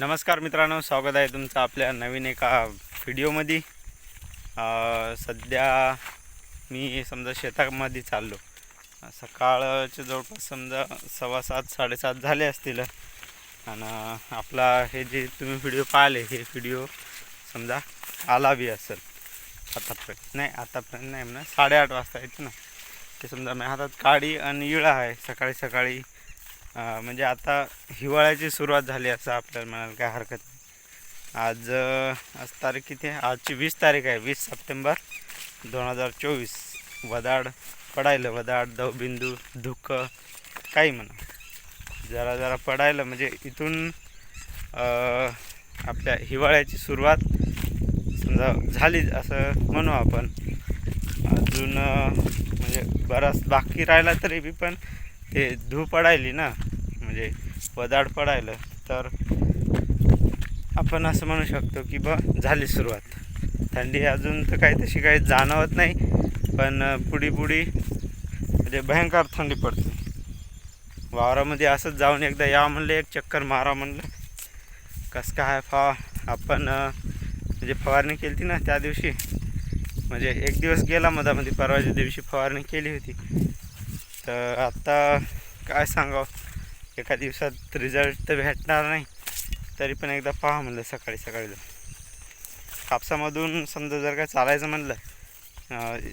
नमस्कार मित्रांनो स्वागत आहे तुमचं आपल्या नवीन एका व्हिडिओमध्ये. सध्या मी समजा शेतामध्ये चाललो. सकाळच्या सकाळचे जवळपास समजा सव्वा सात साडेसात झाले असतील. आणि आपला हे जे तुम्ही व्हिडिओ पाहिले हे व्हिडिओ समजा आला बी असेल. आतापर्यंत नाही आतापर्यंत नाही म्हणा साडेआठ वाजता येते ना. ते समजा माझ्या हातात काडी आणि इळा आहे सकाळी सकाळी म्हणजे आता हिवाळ्याची सुरुवात झाली असं आपल्याला म्हणायला काय हरकत नाही. आज आज तारीख किती आहे? आजची वीस तारीख आहे वीस सप्टेंबर दोन हजार चोवीस. वदाड पडायलं वदाड दवबिंदू धुकं काही म्हणा. जरा जरा पडायला म्हणजे इथून आपल्या हिवाळ्याची सुरुवात समजा झाली असं म्हणू आपण. अजून म्हणजे बराच बाकी राहिला तरी बी पण ते धू पडायली ना. म्हणजे वदाड पडायलं तर आपण असं म्हणू शकतो की बा झाली सुरुवात. थंडी अजून तर काही तशी काही जाणवत नाही पण पुढी पुढी म्हणजे भयंकर थंडी पडते. वावरामध्ये असंच जाऊन एकदा या म्हणलं एक चक्कर मारा म्हणलं. कसं काय फा आपण म्हणजे फवारणी केली होती ना त्या दिवशी. म्हणजे एक दिवस गेला मधामध्ये परवाच्या दिवशी फवारणी केली होती. तर आत्ता काय सांगावं? एका दिवसात रिझल्ट तर भेटणार नाही. तरी पण एकदा पहा म्हणलं सकाळी सकाळी जाऊन. कापसामधून समजा जर काय चालायचं म्हणलं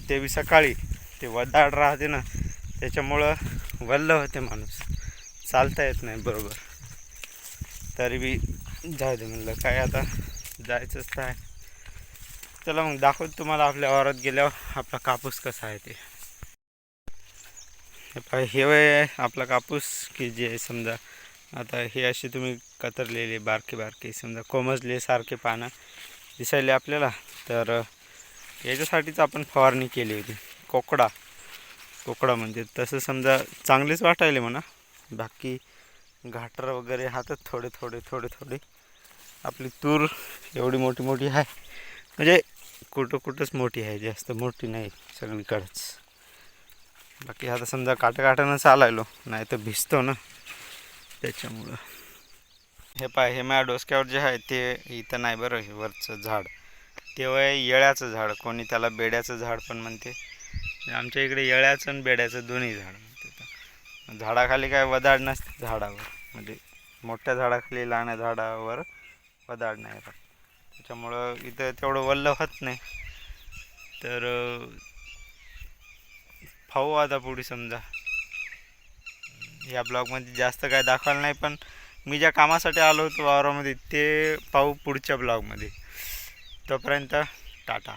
ते बी सकाळी ते वदाड राहते ना त्याच्यामुळं वल्ल होते माणूस. चालता येत नाही बरोबर. तरी बी जाऊ दे म्हणलं काय आता जायचंच तर आहे चला मग दाखवतो तुम्हाला आपल्या वावरात गेल्यावर आपला कापूस कसा आहे ते. हे पाय हे आपला कापूस की जे समजा आता हे असे तुम्ही कतरलेले बारके बारके समजा कोमजले सारखे पानं दिसायले आपल्याला तर याच्यासाठीच आपण फवारणी केली होती. कोकडा कोकडा म्हणजे तसं समजा चांगलेच वाटायले म्हणा. बाकी घाटर वगैरे हातात थोडे थोडे थोडे थोडे. आपली तूर एवढी मोठी मोठी आहे. म्हणजे कुठं कुठंच मोठी आहे जास्त मोठी नाही सगळीकडंच. बाकी आता समजा काटा काटानं चालायलो नाही तर भिजतो ना. त्याच्यामुळं. हे पाय हे माझ्या डोसक्यावर जे आहे ते इथं नाही बरं हे वरचं झाड. तेव्हा येळ्याचं झाड कोणी त्याला बेड्याचं झाड पण म्हणते. आमच्या इकडे येळ्याचं आणि बेड्याचं दोन्ही झाड म्हणते तर. झाडाखाली काय वदाड नसते झाडावर. म्हणजे मोठ्या झाडाखाली लहान झाडावर वदाड नाही राहत. त्याच्यामुळं इथं तेवढं वल्ल होत नाही. तर खाऊ पाहू आता पुढे समजा. या ब्लॉगमध्ये जास्त काय दाखवायला नाही पण मी ज्या कामासाठी आलो होतो वावरामध्ये ते पाहू पुढच्या ब्लॉगमध्ये तोपर्यंत टाटा.